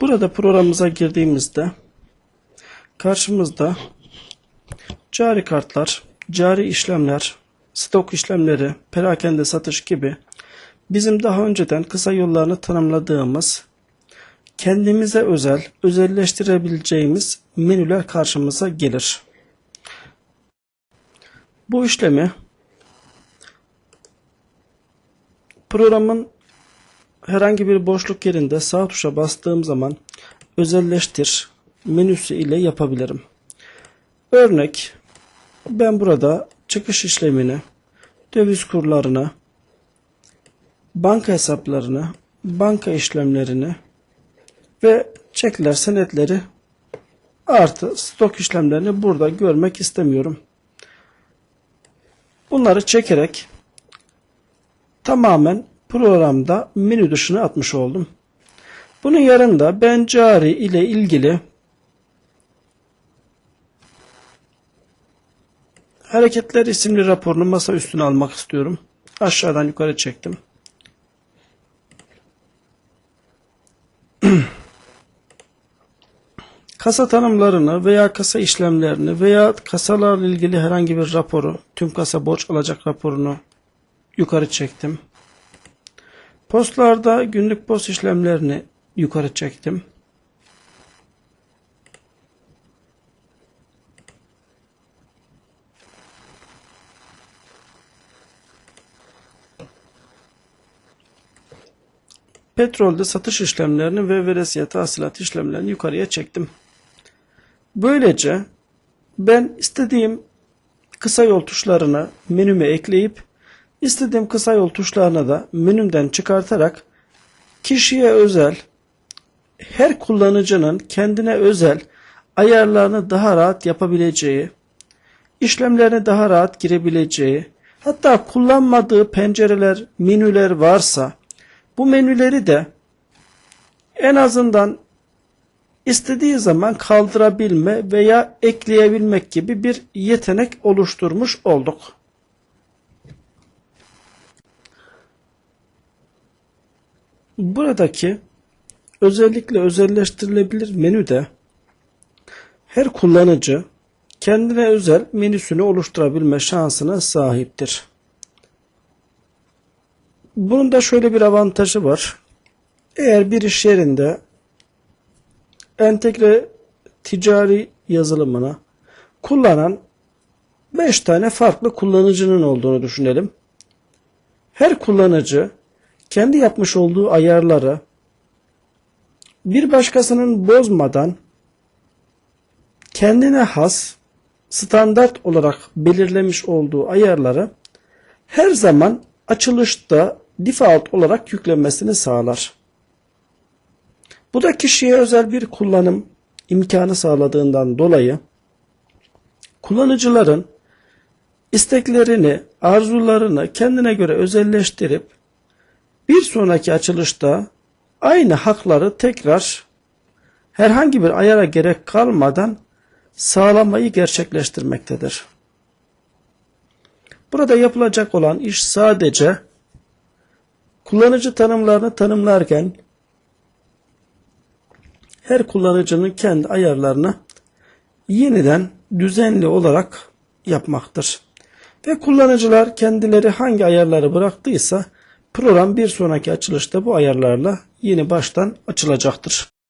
Burada programımıza girdiğimizde karşımızda cari kartlar, cari işlemler, stok işlemleri, perakende satış gibi bizim daha önceden kısa yollarını tanımladığımız kendimize özel, özelleştirebileceğimiz menüler karşımıza gelir. Bu işlemi programın herhangi bir boşluk yerinde sağ tuşa bastığım zaman özelleştir menüsü ile yapabilirim. Örnek ben burada çıkış işlemini, döviz kurlarını, banka hesaplarını, banka işlemlerini ve çekler senetleri artı stok işlemlerini burada görmek istemiyorum. Bunları çekerek tamamen programda menü dışına atmış oldum. Bunun yanında ben cari ile ilgili hareketler isimli raporunu masa üstüne almak istiyorum. Aşağıdan yukarı çektim. Kasa tanımlarını veya kasa işlemlerini veya kasalarla ilgili herhangi bir raporu, tüm kasa borç alacak raporunu yukarı çektim. Postlarda günlük post işlemlerini yukarı çektim. Petrolde satış işlemlerini ve veresiye tahsilat işlemlerini yukarıya çektim. Böylece ben istediğim kısa yol tuşlarını menüme ekleyip istediğim kısa yol tuşlarını da menümden çıkartarak kişiye özel her kullanıcının kendine özel ayarlarını daha rahat yapabileceği, işlemlerine daha rahat girebileceği, hatta kullanmadığı pencereler, menüler varsa bu menüleri de en azından istediği zaman kaldırabilme veya ekleyebilmek gibi bir yetenek oluşturmuş olduk. Buradaki özellikle özelleştirilebilir menüde her kullanıcı kendine özel menüsünü oluşturabilme şansına sahiptir. Bunun da şöyle bir avantajı var. Eğer bir iş yerinde entegre ticari yazılımını kullanan 5 tane farklı kullanıcının olduğunu düşünelim. Her kullanıcı kendi yapmış olduğu ayarları bir başkasının bozmadan kendine has standart olarak belirlemiş olduğu ayarları her zaman açılışta default olarak yüklenmesini sağlar. Bu da kişiye özel bir kullanım imkanı sağladığından dolayı kullanıcıların isteklerini, arzularını kendine göre özelleştirip bir sonraki açılışta aynı hakları tekrar herhangi bir ayara gerek kalmadan sağlamayı gerçekleştirmektedir. Burada yapılacak olan iş sadece kullanıcı tanımlarını tanımlarken her kullanıcının kendi ayarlarını yeniden düzenli olarak yapmaktır. Ve kullanıcılar kendileri hangi ayarları bıraktıysa program bir sonraki açılışta bu ayarlarla yeni baştan açılacaktır.